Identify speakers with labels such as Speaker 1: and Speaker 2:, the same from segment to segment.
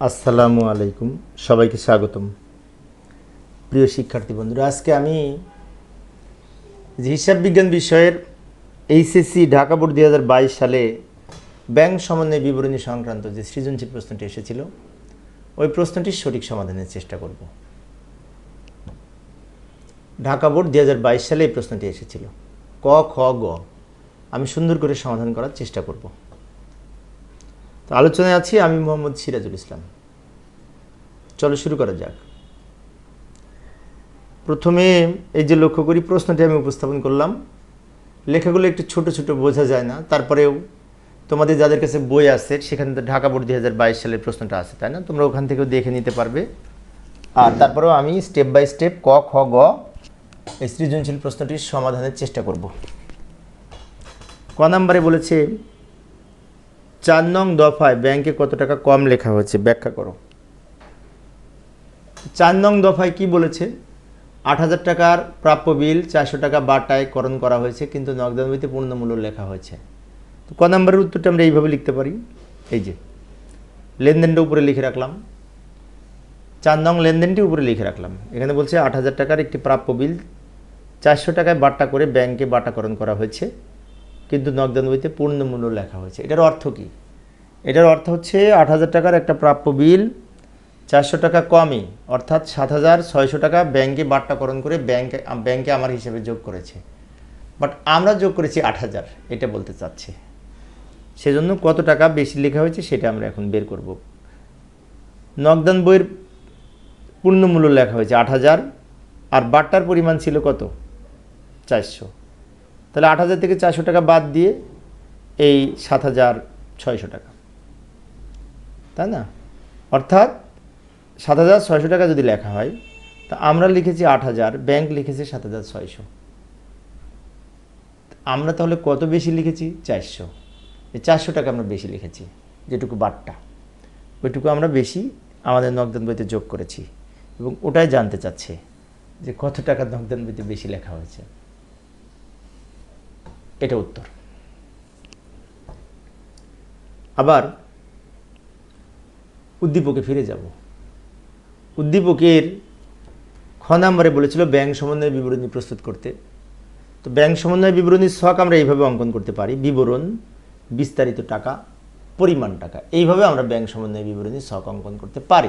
Speaker 1: আসসালামু আলাইকুম, সবাইকে স্বাগতম। প্রিয় শিক্ষার্থী বন্ধুরা, আজকে আমি যে হিসাব বিজ্ঞান বিষয়ের এইচএসসি ঢাকা বোর্ড দুই হাজার বাইশ সালে ব্যাংক সমন্বয় বিবরণী সংক্রান্ত যে সৃজনশীল প্রশ্নটি এসেছিল, ওই প্রশ্নটির সঠিক সমাধানের চেষ্টা করব। ঢাকা বোর্ড দুই হাজার বাইশ সালে এই প্রশ্নটি এসেছিল, ক, খ, গ। আমি সুন্দর করে সমাধান করার চেষ্টা করব। তো আলোচনায় আছি আমি মোহাম্মদ সিরাজুল ইসলাম। চলো শুরু করা যাক। প্রথমে এই যে লক্ষ্য করি, প্রশ্নটি আমি উপস্থাপন করলাম। লেখাগুলো একটু ছোট ছোট বোঝা যায় না, তারপরেও তোমাদের যাদের কাছে বই আছে, সেখানে তো ঢাকা বোর্ড দুই হাজার বাইশ সালের প্রশ্নটা আছে, তাই না? তোমরা ওখান থেকেও দেখে নিতে পারবে। আর তারপরেও আমি স্টেপ বাই স্টেপ ক, খ, গ সৃজনশীল প্রশ্নটির সমাধানের চেষ্টা করব। ক নাম্বারে বলেছে চার নং দফায় ব্যাংকে কত টাকা কম লেখা হয়েছে? ব্যাখ্যা করো। চার নং দফায় কি বলেছে? আট হাজার টাকার প্রাপ্য বিল চারশো টাকা বাটায় করণ করা হয়েছে, কিন্তু নগদান বইতে পূর্ণমূল্য লেখা হয়েছে। তো ক নম্বরের উত্তরটা আমরা এইভাবে লিখতে পারি? এই যে, লেনদেনটা উপরে লিখে রাখলাম। চার নং লেনদেনটি উপরে লিখে রাখলাম। এখানে বলছে আট হাজার টাকার একটি প্রাপ্য বিল চারশো টাকায় বাট্টা করে ব্যাংকে বাটাকরণ করা হয়েছে। কিন্তু নগদান বইতে পূর্ণমূল্য লেখা হয়েছে। এটার অর্থ কি? এটার অর্থ হচ্ছে আট হাজার টাকার একটা প্রাপ্য বিল, চারশো টাকা কমই অর্থাৎ সাত হাজার ছয়শো টাকা ব্যাংকে বাট্টাকরণ করে ব্যাংকে ব্যাংকে আমার হিসেবে যোগ করেছে। বাট আমরা যোগ করেছি আট হাজার, এটা বলতে চাচ্ছে। সেজন্য কত টাকা বেশি লেখা হয়েছে সেটা আমরা এখন বের করব। নগদান বইয়ের পূর্ণমূল্য লেখা হয়েছে আট হাজার, আর বাট্টার পরিমাণ ছিল কত? চারশো। তাহলে আট হাজার থেকে চারশো টাকা বাদ দিয়ে এই সাত হাজার ছয়শো টাকা। তাই না? অর্থাৎ সাত হাজার ছয়শো টাকা যদি লেখা হয়, তা আমরা লিখেছি আট হাজার, ব্যাংক লিখেছে সাত হাজার ছয়শো। আমরা তাহলে কত বেশি লিখেছি? চারশো। এই চারশো টাকা আমরা বেশি লিখেছি, যেটুকু বাট্টা ওইটুকু আমরা বেশি আমাদের নগদান বইতে যোগ করেছি। এবং ওটাই জানতে চাচ্ছে যে কত টাকা নগদান বইতে বেশি লেখা হয়েছে। এটা উত্তর। আবার উদ্দীপকে ফিরে যাব। উদ্দীপকের খ নাম্বারে বলেছিল, ব্যাংক সমন্বয় বিবরণী প্রস্তুত করতে। তো ব্যাংক সমন্বয় বিবরণীর শখ আমরা এইভাবে অঙ্কন করতে পারি। বিবরণ, বিস্তারিত টাকা, পরিমাণ টাকা, এইভাবে আমরা ব্যাংক সমন্বয় বিবরণীর শখ অঙ্কন করতে পারি।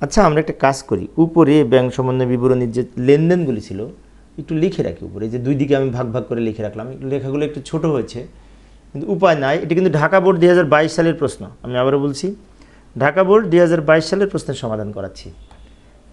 Speaker 1: আচ্ছা আমরা একটা কাজ করি। উপরে ব্যাংক সমন্বয় বিবরণীর যে লেনদেনগুলি ছিল একটু লিখে রাখি উপরে, যে দুই দিকে আমি ভাগ ভাগ করে লিখে রাখলাম। লেখাগুলো একটু ছোট হয়েছে, কিন্তু উপায় নাই। এটা কিন্তু ঢাকা বোর্ড দুই হাজার বাইশ সালের প্রশ্ন, আমি আবারও বলছি। ঢাকা বোর্ড দু হাজার বাইশ সালের প্রশ্নের সমাধান করাচ্ছি।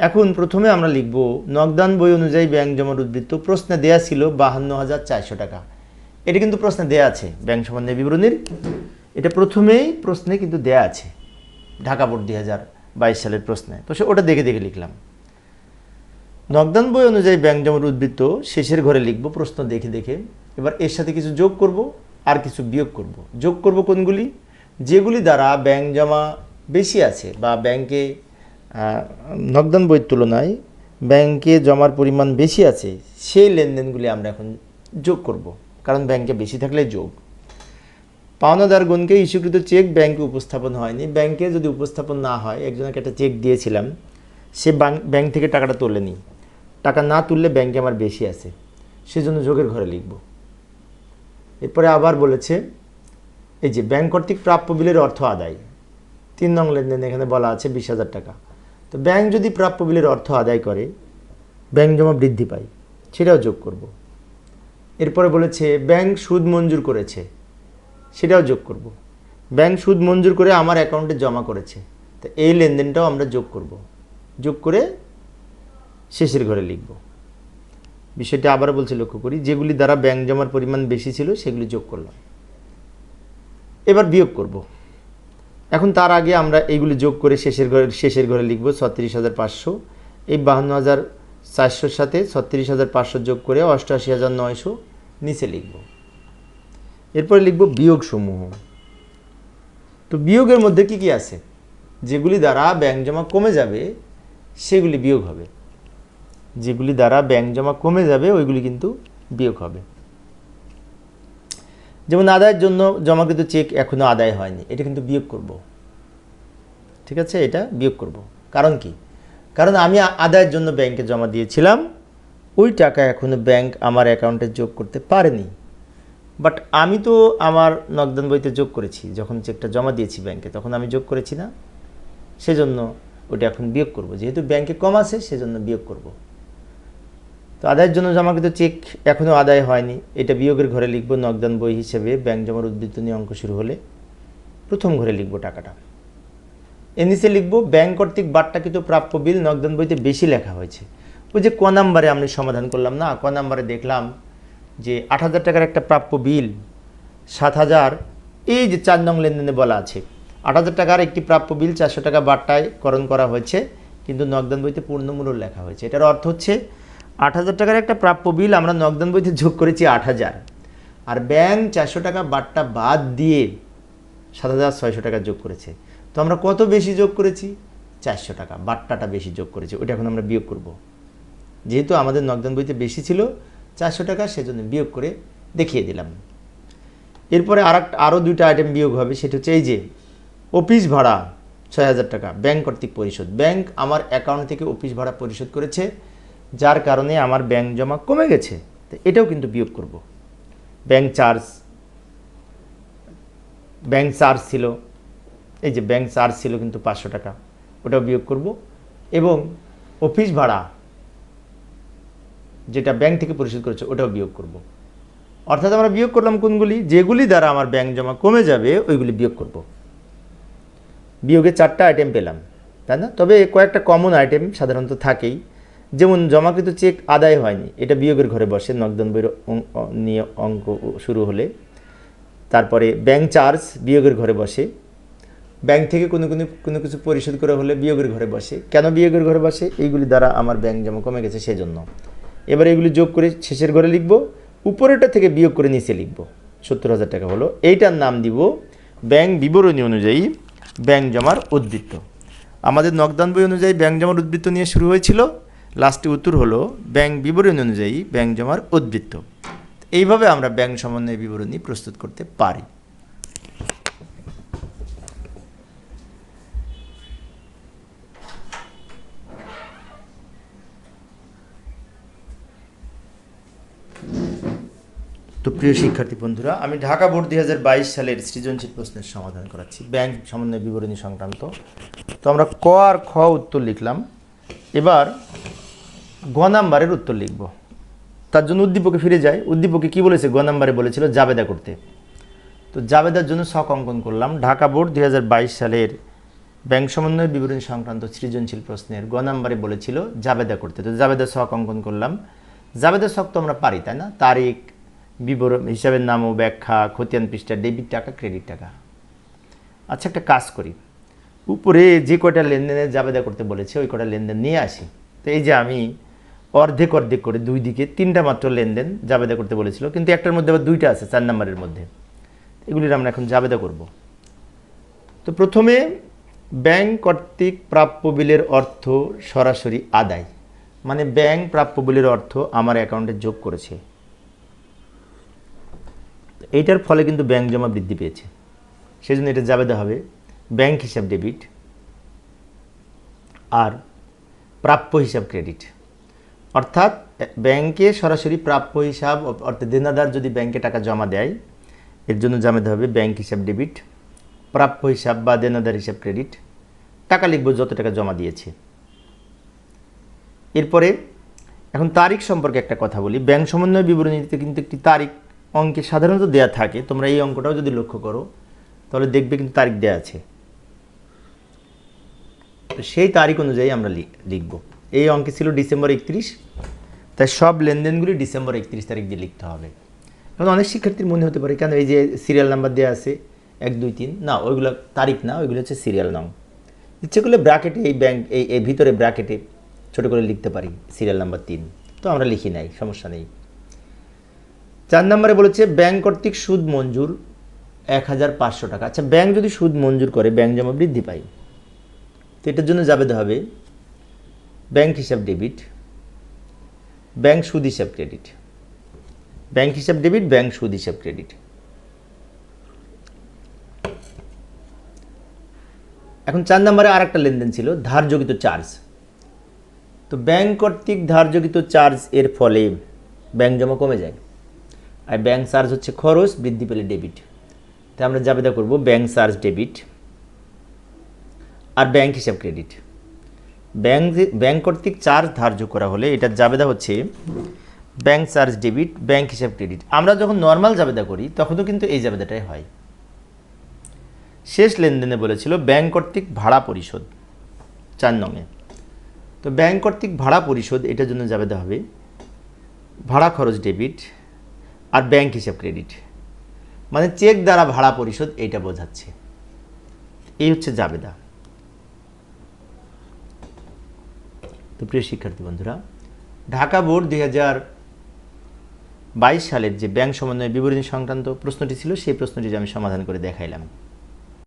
Speaker 1: এখন প্রথমে আমরা লিখব, নগদান বই অনুযায়ী ব্যাংক জমার উদ্বৃত্ত প্রশ্নে দেয়া ছিল বাহান্ন হাজার চারশো টাকা। এটা কিন্তু প্রশ্নে দেয়া আছে, ব্যাংক সম্বন্ধে বিবরণীর। এটা প্রথমেই প্রশ্নে কিন্তু দেয়া আছে, ঢাকা বোর্ড দুই হাজার বাইশ সালের প্রশ্নে। তো সে ওটা দেখে দেখে লিখলাম। নগদান বই অনুযায়ী ব্যাংক জমার উদ্বৃত্ত শেষের ঘরে লিখব প্রশ্ন দেখে দেখে। এবার এর সাথে কিছু যোগ করব, আর কিছু বিয়োগ করব। যোগ করব কোনগুলি? যেগুলি দ্বারা ব্যাংক জমা বেশি আছে বা ব্যাংকে নগদান বইয়ের তুলনায় ব্যাংকে জমার পরিমাণ বেশি আছে, সেই লেনদেনগুলি আমরা এখন যোগ করব। কারণ ব্যাংকে বেশি থাকলে যোগ। পাওনাদার গুণকে ইস্যুকৃত চেক ব্যাংকে উপস্থাপন হয়নি। ব্যাংকে যদি উপস্থাপন না হয়, একজনকে একটা চেক দিয়েছিলাম, সে ব্যাংক থেকে টাকাটা তোলেনি। টাকা না তুললে ব্যাংকে আমার বেশি আছে, সেজন্য যোগের ঘরে লিখব। এরপরে আবার বলেছে, এই যে ব্যাংক কর্তৃক প্রাপ্য বিলের অর্থ আদায়, তিন নং লেনদেন এখানে বলা আছে বিশ হাজার টাকা। তো ব্যাংক যদি প্রাপ্য বিলের অর্থ আদায় করে, ব্যাংক জমা বৃদ্ধি পায়, সেটাও যোগ করব। এরপরে বলেছে, ব্যাংক সুদ মঞ্জুর করেছে, সেটাও যোগ করব। ব্যাংক সুদ মঞ্জুর করে আমার অ্যাকাউন্টে জমা করেছে, তো এই লেনদেনটাও আমরা যোগ করব। যোগ করে শেষের ঘরে লিখব। বিষয়টা আবার বলছে লক্ষ্য করি, যেগুলি দ্বারা ব্যাংক জমার পরিমাণ বেশি ছিল, সেগুলি যোগ করলাম। এবার বিয়োগ করব। এখন তার আগে আমরা এইগুলি যোগ করে শেষের ঘরে শেষের ঘরে লিখব ছত্রিশ হাজার পাঁচশো। এই বাহান্ন হাজার চারশোর সাথে ছত্রিশ হাজার পাঁচশো যোগ করে অষ্টআশি হাজার নয়শো নিচে লিখব। এরপরে লিখব বিয়োগ সমূহ তো বিয়োগের মধ্যে কি কি আছে? যেগুলি দ্বারা ব্যাংক জমা কমে যাবে, সেগুলি বিয়োগ হবে। যেগুলি দ্বারা ব্যাংক জমা কমে যাবে, ওইগুলি কিন্তু বিয়োগ হবে। যেমন আদায়ের জন্য জমাকৃত চেক এখনও আদায় হয়নি, এটা কিন্তু বিয়োগ করব। ঠিক আছে? এটা বিয়োগ করব। কারণ কি? কারণ আমি আদায়ের জন্য ব্যাংকে জমা দিয়েছিলাম, ওই টাকা এখনও ব্যাংক আমার অ্যাকাউন্টে যোগ করতে পারেনি। বাট আমি তো আমার নগদান বইতে যোগ করেছি, যখন চেকটা জমা দিয়েছি ব্যাংকে তখন আমি যোগ করেছি না। সেজন্য ওটা এখন বিয়োগ করব। যেহেতু ব্যাংকে কম আছে, সেজন্য বিয়োগ করব। তো আদায়ের জন্য জমাকৃত চেক এখনও আদায় হয়নি। এটা বিয়োগের ঘরে লিখব, নগদান বই হিসেবে ব্যাংক জমার উদ্বৃত্ত নিয়ে অঙ্ক শুরু হলে প্রথম ঘরে লিখব টাকাটা। এর লিখব, ব্যাংক কর্তৃক বাট্টাকৃত প্রাপ্য বিল নগদান বইতে বেশি লেখা হয়েছে। ওই যে ক নাম্বারে আমি সমাধান করলাম না, ক নাম্বারে দেখলাম যে আট হাজার টাকার একটা প্রাপ্য বিল, সাত হাজার, এই যে চার নং লেনদেনে বলা আছে। আট হাজার টাকার একটি প্রাপ্য বিল চারশো টাকা বাট্টায় করণ করা হয়েছে, কিন্তু নগদান বইতে পূর্ণমূল্য লেখা হয়েছে। এটার অর্থ হচ্ছে আট হাজার টাকার একটা প্রাপ্য বিল আমরা নগদান বইতে যোগ করেছি আট হাজার। আর ব্যাংক চারশো টাকা বাট্টা বাদ দিয়ে সাত হাজার ছয়শো টাকা যোগ করেছে। তো আমরা কত বেশি যোগ করেছি? চারশো টাকা, বাট্টাটা বেশি যোগ করেছি ওটা এখন আমরা বিয়োগ করব। যেহেতু আমাদের নগদান বইতে বেশি ছিল, চারশো টাকা সেজন্য বিয়োগ করে দেখিয়ে দিলাম। এরপরে আর আরও দুইটা আইটেম বিয়োগ হবে, সেটা হচ্ছে এই যে, অফিস ভাড়া ছয় হাজার টাকা, ব্যাংক কর্তৃক পরিশোধ। ব্যাংক আমার অ্যাকাউন্ট থেকে অফিস ভাড়া পরিশোধ করেছে যার কারণে আমার ব্যাংক জমা কমে গেছে। তো এটাও কিন্তু বিয়োগ করব। ব্যাংক চার্জ ব্যাংক চার্জ ছিল। এই যে ব্যাংক চার্জ ছিল কিন্তু পাঁচশো টাকা, ওটাও বিয়োগ করব। এবং অফিস ভাড়া যেটা ব্যাংক থেকে পরিশোধ করেছে, ওটাও বিয়োগ করব। অর্থাৎ আমরা বিয়োগ করলাম কোনগুলি? যেগুলি দ্বারা আমার ব্যাংক জমা কমে যাবে, ওইগুলি বিয়োগ করব। বিয়োগে চারটা আইটেম পেলাম, তাই না? তবে কয়েকটা কমন আইটেম সাধারণত থাকেই। যেমন জমাকৃত চেক আদায় হয়নি, এটা বিয়োগের ঘরে বসে নগদান বইয়ের নিয়ে অঙ্ক শুরু হলে। তারপরে ব্যাংক চার্জ বিয়োগের ঘরে বসে। ব্যাংক থেকে কোনো কোনো কোনো কিছু পরিশোধ করা হলে বিয়োগের ঘরে বসে। কেন বিয়োগের ঘরে বসে? এইগুলি দ্বারা আমার ব্যাংক জমা কমে গেছে সেজন্য। এবার এগুলি যোগ করে শেষের ঘরে লিখব উপরেটা থেকে বিয়োগ করে নিচে লিখব। সত্তর হাজার টাকা হলো। এইটার নাম দিব ব্যাংক বিবরণী অনুযায়ী ব্যাংক জমার উদ্বৃত্ত। আমাদের নকদান বই অনুযায়ী ব্যাংক জমার উদ্বৃত্ত নিয়ে শুরু হয়েছিল। লাস্টে উত্তর হলো, ব্যাংক বিবরণী অনুযায়ী ব্যাংক জমার উদ্বৃত্ত। এইভাবে আমরা ব্যাংক সমন্বয় বিবরণী প্রস্তুত করতে পারি। তো প্রিয় শিক্ষার্থী বন্ধুরা, আমি ঢাকা বোর্ড দুই হাজার বাইশ সালের সৃজনশীল প্রশ্নের সমাধান করাচ্ছি, ব্যাংক সমন্বয় বিবরণী সংক্রান্ত। তো আমরা ক আর খ উত্তর লিখলাম। এবার গ নাম্বারের উত্তর লিখব। তার জন্য উদ্দীপকে ফিরে যায় উদ্দীপকে কি বলেছে? গ নাম্বারে বলেছিল জাবেদা করতে। তো জাবেদার জন্য শখ অঙ্কন করলাম। ঢাকা বোর্ড দুই হাজার বাইশ সালের ব্যাংক সমন্বয় বিবরণী সংক্রান্ত সৃজনশীল প্রশ্নের গ নাম্বারে বলেছিল জাবেদা করতে। তো জাবেদা শখ অঙ্কন করলাম। জাবেদা শখ তো আমরা পারি, তাই না? তারিখ, বিবরণ, হিসাবের নাম ও ব্যাখ্যা, খতিয়ান পৃষ্ঠা, ডেবিট টাকা, ক্রেডিট টাকা। আচ্ছা একটা কাজ করি। উপরে যে কয়টা লেনদেনের জাবেদা করতে বলেছে, ওই কটা লেনদেন নিয়ে আসি। তো এই যে আমি অর্ধেক অর্ধেক করে দুই দিকে তিনটা মাত্র লেনদেন জাবেদা করতে বলেছিল। কিন্তু একটার মধ্যে আবার দুইটা আছে, চার নাম্বারের মধ্যে। এগুলির আমরা এখন জাবেদা করব। তো প্রথমে ব্যাংক কর্তৃক প্রাপ্য বিলের অর্থ সরাসরি আদায়। মানে ব্যাংক প্রাপ্য বিলের অর্থ আমার অ্যাকাউন্টে যোগ করেছে। এইটার ফলে কিন্তু ব্যাংক জমা বৃদ্ধি পেয়েছে। সেই জন্য এটা জাবেদা হবে ব্যাংক হিসাব ডেবিট আর প্রাপ্য হিসাব ক্রেডিট। অর্থাৎ ব্যাংকে সরাসরি প্রাপ্য হিসাব, অর্থাৎ দেনাদার যদি ব্যাংকে টাকা জমা দেয়, এর জন্য জামেতে হবে, ব্যাংক হিসাব ডেবিট, প্রাপ্য হিসাব বা দেনাদার হিসাব ক্রেডিট, টাকা লিখব যত টাকা জমা দিয়েছে। এরপরে এখন তারিখ সম্পর্কে একটা কথা বলি। ব্যাংক সমন্বয় বিবরণীতে কিন্তু একটি তারিখ অঙ্কে সাধারণত দেয়া থাকে। তোমরা এই অঙ্কটাও যদি লক্ষ্য করো, তাহলে দেখবে কিন্তু তারিখ দেয়া আছে। সেই তারিখ অনুযায়ী আমরা লিখব। এই অঙ্কে ছিল ডিসেম্বর একত্রিশ। তাই সব লেনদেনগুলি ডিসেম্বর একত্রিশ তারিখ দিয়ে লিখতে হবে। কারণ অনেক শিক্ষার্থীর মনে হতে পারে, কেন এই যে সিরিয়াল নাম্বার দেওয়া আছে, এক, দুই, তিন, না, ওইগুলো তারিখ না, ওইগুলো হচ্ছে সিরিয়াল নং ইচ্ছে করলে ব্র্যাকেটে এই ব্যাংক এই এর ভিতরে ব্র্যাকেটে ছোটো করে লিখতে পারি সিরিয়াল নাম্বার তিন। তো আমরা লিখি নাই, সমস্যা নেই। চার নম্বরে বলেছে ব্যাংক কর্তৃক সুদ মঞ্জুর এক হাজার পাঁচশো টাকা। আচ্ছা ব্যাংক যদি সুদ মঞ্জুর করে ব্যাংক জমা বৃদ্ধি পায়, তো এটার জন্য যাবে হবে ব্যাংক হিসাব ডেবিট, ব্যাংক সুদ হিসাব ক্রেডিট। ব্যাংক হিসাব ডেবিট, ব্যাংক সুদ হিসাব ক্রেডিট। এখন চার নম্বরে আর একটা লেনদেন ছিল ধার্যকৃত চার্জ। তো ব্যাংক কর্তৃক ধার্যকৃত চার্জ এর ফলে ব্যাংক জমা কমে যায় আর ব্যাংক চার্জ হচ্ছে খরচ, বৃদ্ধি পেলে ডেবিট। তাই আমরা জাবেদা করব ব্যাংক চার্জ, ডেবিট আর ব্যাংক হিসাব ক্রেডিট। ব্যাংক ব্যাংক কর্তৃক চার্জ ধার্য করা হলে এটার জাবেদা হচ্ছে ব্যাংক চার্জ ডেবিট, ব্যাংক হিসাব ক্রেডিট। আমরা যখন নর্মাল জাবেদা করি, তখনও কিন্তু এই জাবেদাটাই হয়। শেষ লেনদেনে বলেছিল, ব্যাংক কর্তৃক ভাড়া পরিশোধ, চার নঙে। তো ব্যাংক কর্তৃক ভাড়া পরিশোধ, এটার জন্য জাবেদা হবে ভাড়া খরচ ডেবিট আর ব্যাংক হিসাব ক্রেডিট। মানে চেক দ্বারা ভাড়া পরিশোধ, এইটা বোঝাচ্ছে। এই হচ্ছে জাবেদা। তো প্রিয় শিক্ষার্থী বন্ধুরা, ঢাকা বোর্ড দুই বাইশ সালের যে ব্যাংক সমন্বয় বিবরণী সংক্রান্ত প্রশ্নটি ছিল, সেই প্রশ্নটি আমি সমাধান করে দেখাইলাম।